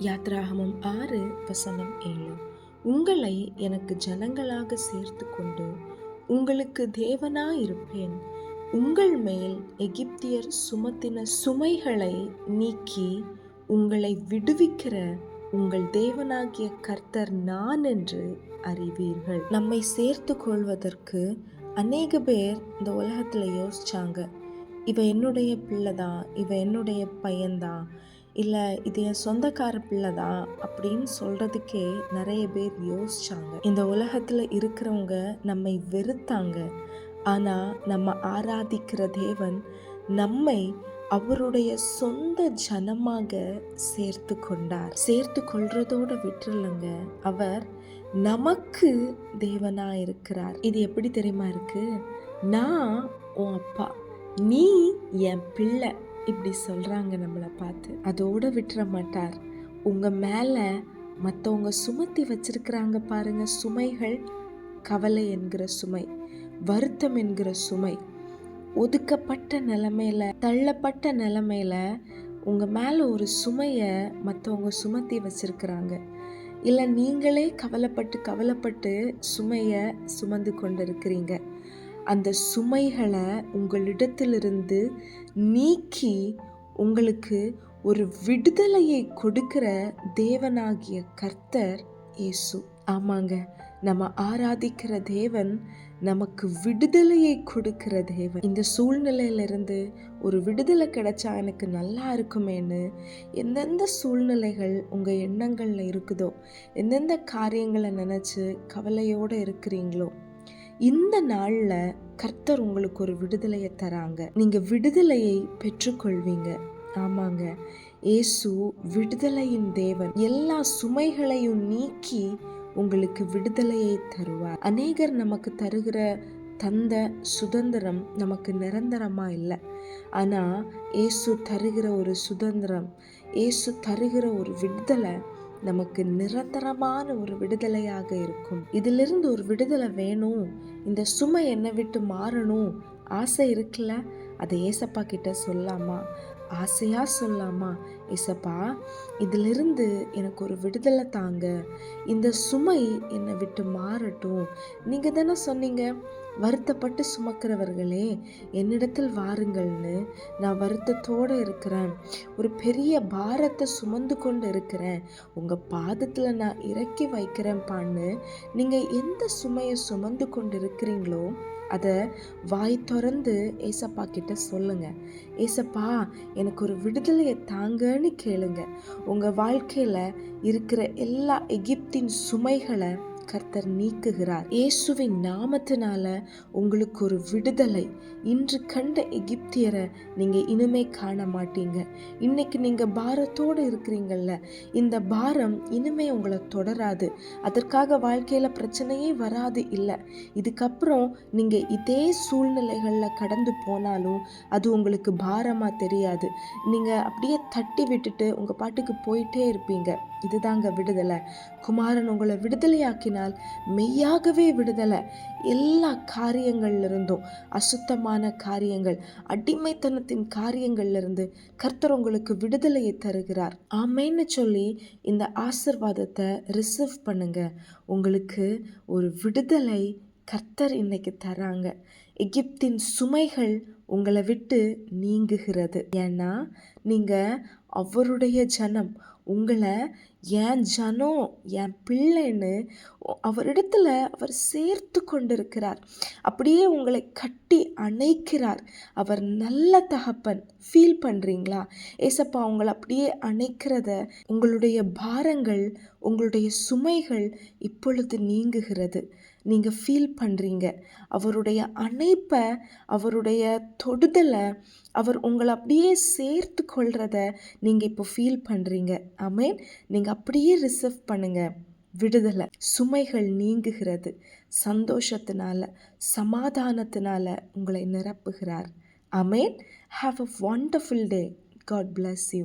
யாத்ராகமம் ஆறு வசனம் ஏழு. உங்களை எனக்கு ஜனங்களாக சேர்த்து கொண்டு உங்களுக்கு தேவனாயிருப்பேன். உங்கள் மேல் எகிப்தியர் சுமத்தின சுமைகளை நீக்கி உங்களை விடுவிக்கிற உங்கள் தேவனாகிய கர்த்தர் நான் என்று அறிவீர்கள். நம்மை சேர்த்து கொள்வதற்கு அநேக பேர் இந்த உலகத்தில் யோசிச்சாங்க. இவ என்னுடைய பிள்ளை தான் இவ என்னுடைய பையன்தான் இல்லை இது என் சொந்தக்கார பிள்ளை தான் அப்படின்னு சொல்கிறதுக்கே நிறைய பேர் யோசிச்சாங்க. இந்த உலகத்தில் இருக்கிறவங்க நம்மை வெறுத்தாங்க. ஆனால் நம்ம ஆராதிக்கிற தேவன் நம்மை அவருடைய சொந்த ஜனமாக சேர்த்து கொண்டார். சேர்த்து கொள்றதோட விட்டுருலங்க அவர் நமக்கு தேவனா இருக்கிறார். இது எப்படி தெரியுமா இருக்கு? நான் உன் அப்பா நீ என் பிள்ளை. இப்படி சொல்றாங்க நம்மளை பார்த்து. அதோட விட்டுற மாட்டார். உங்க மேல மற்றவங்க சுமத்தி வச்சிருக்கிறாங்க பாருங்க சுமைகள் கவலை என்கிற சுமை வருத்தம் என்கிற சுமை. ஒதுக்கப்பட்ட நிலமையில தள்ளப்பட்ட நிலமையில உங்க மேல ஒரு சுமையை மற்றவங்க சுமத்தி வச்சிருக்கிறாங்க. இல்லை நீங்களே கவலைப்பட்டு கவலைப்பட்டு சுமையை சுமந்து கொண்டு இருக்கிறீங்க அந்த சுமைகளை உங்களிடத்திலிருந்து நீக்கி உங்களுக்கு ஒரு விடுதலையை கொடுக்கிற தேவனாகிய கர்த்தர் இயேசு. ஆமாங்க. நம்ம ஆராதிக்கிற தேவன் நமக்கு விடுதலையை கொடுக்கிற தேவன். இந்த சூழ்நிலையிலிருந்து ஒரு விடுதலை கிடைச்சா எனக்கு நல்லா இருக்குமேன்னு எந்தெந்த சூழ்நிலைகள் உங்கள் எண்ணங்களில் இருக்குதோ எந்தெந்த காரியங்களை நினச்சி கவலையோடு இருக்கிறீங்களோ இந்த நாளில் கர்த்தர் உங்களுக்கு ஒரு விடுதலையை தராங்க. நீங்கள் விடுதலையை பெற்றுக்கொள்வீங்க. ஆமாங்க. ஏசு விடுதலையின் தேவன். எல்லா சுமைகளையும் நீக்கி உங்களுக்கு விடுதலையை தருவார். அநேகர் நமக்கு தருகிற தந்த சுதந்திரம் நமக்கு நிரந்தரமாக இல்லை. ஆனால் ஏசு தருகிற ஒரு சுதந்திரம் ஏசு தருகிற ஒரு விடுதலை நமக்கு நிரந்தரமான ஒரு விடுதலையாக இருக்கும். இதிலிருந்து ஒரு விடுதலை வேணும். இந்த சுமை என்னை விட்டு மாறணும். ஆசை இருக்குல்ல? அதை ஏசப்பா கிட்ட சொல்லாமா? ஆசையாக சொல்லாமா? இசப்பா இதிலிருந்து எனக்கு ஒரு விடுதலை தாங்க. இந்த சுமை என்னை விட்டு மாறட்டும். நீங்கள் தானே சொன்னீங்க? வருத்தப்பட்டு சுமக்கிறவர்களே என்னிடத்தில் வாருங்கள்னு நான் வருத்தத்தோடு இருக்கிறேன். ஒரு பெரிய பாரத்தை சுமந்து கொண்டு இருக்கிறேன். உங்கள் பாதத்தில் நான் இறக்கி வைக்கிறேன்ப்பான்னு நீங்கள் எந்த சுமையை சுமந்து கொண்டு இருக்கிறீங்களோ அதை வாய் திறந்து ஏசப்பா கிட்ட சொல்லுங்க. ஏசப்பா எனக்கு ஒரு விடுதலையை தாங்கன்னு கேளுங்க. உங்கள் வாழ்க்கையில் இருக்கிற எல்லா எகிப்தின் சுமைகளை கர்த்தர் நீக்குகிறார். இயேசுவின் நாமத்தினால உங்களுக்கு ஒரு விடுதலை. இன்று கண்ட எகிப்தியரை நீங்கள் இனிமே காண மாட்டீங்க. இன்னைக்கு நீங்கள் பாரத்தோடு இருக்கிறீங்கல்ல. இந்த பாரம் இனிமே உங்களை தொடராது. அதற்காக வாழ்க்கையில் பிரச்சனையே வராது இல்லை. இதுக்கப்புறம் நீங்கள் இதே சூழ்நிலைகளில் கடந்து போனாலும் அது உங்களுக்கு பாரமாக தெரியாது. நீங்கள் அப்படியே தட்டி விட்டுட்டு உங்கள் பாட்டுக்கு போயிட்டே இருப்பீங்க. இதுதாங்க விடுதலை. குமாரன் உங்களை விடுதலையாக்கினார். பண்ணினால் மெய்யாகவே விடுதலை எல்லா காரியங்கள்லிருந்தும் அசுத்தமான காரியங்கள் அடிமைத்தனத்தின் காரியங்கள்லிருந்து கர்த்தர் உங்களுக்கு விடுதலையை தருகிறார். ஆமைன்னு சொல்லி இந்த ஆசிர்வாதத்தை ரிசீவ் பண்ணுங்க. உங்களுக்கு ஒரு விடுதலை கர்த்தர் இன்னைக்கு தராங்க. எகிப்தின் சுமைகள் உங்களை விட்டு நீங்குகிறது. ஏன்னா நீங்கள் அவருடைய ஜனம் உங்களை என் ஜனம் என் பிள்ளைன்னு அவரிடத்துல அவர் சேர்த்து கொண்டிருக்கிறார். அப்படியே உங்களை கட்டி அணைக்கிறார். அவர் நல்ல தகப்பன். ஃபீல் பண்ணுறீங்களா ஏசப்பா உங்களை அப்படியே அணைக்கிறத உங்களுடைய பாரங்கள் உங்களுடைய சுமைகள் இப்பொழுது நீங்குகிறது. நீங்கள் ஃபீல் பண்ணுறீங்க அவருடைய அணைப்பை அவருடைய தொடுதலை அவர் உங்களை அப்படியே சேர்த்து கொள்கிறத நீங்கள் இப்போ ஃபீல் பண்ணுறீங்க ஆமேன் நீங்கள் அப்படியே ரிசீவ் பண்ணுங்கள் விடுதலை. சுமைகள் நீங்குகிறது. சந்தோஷத்தினால சமாதானத்தினால உங்களை நிரப்புகிறார். Amen have a wonderful day God bless you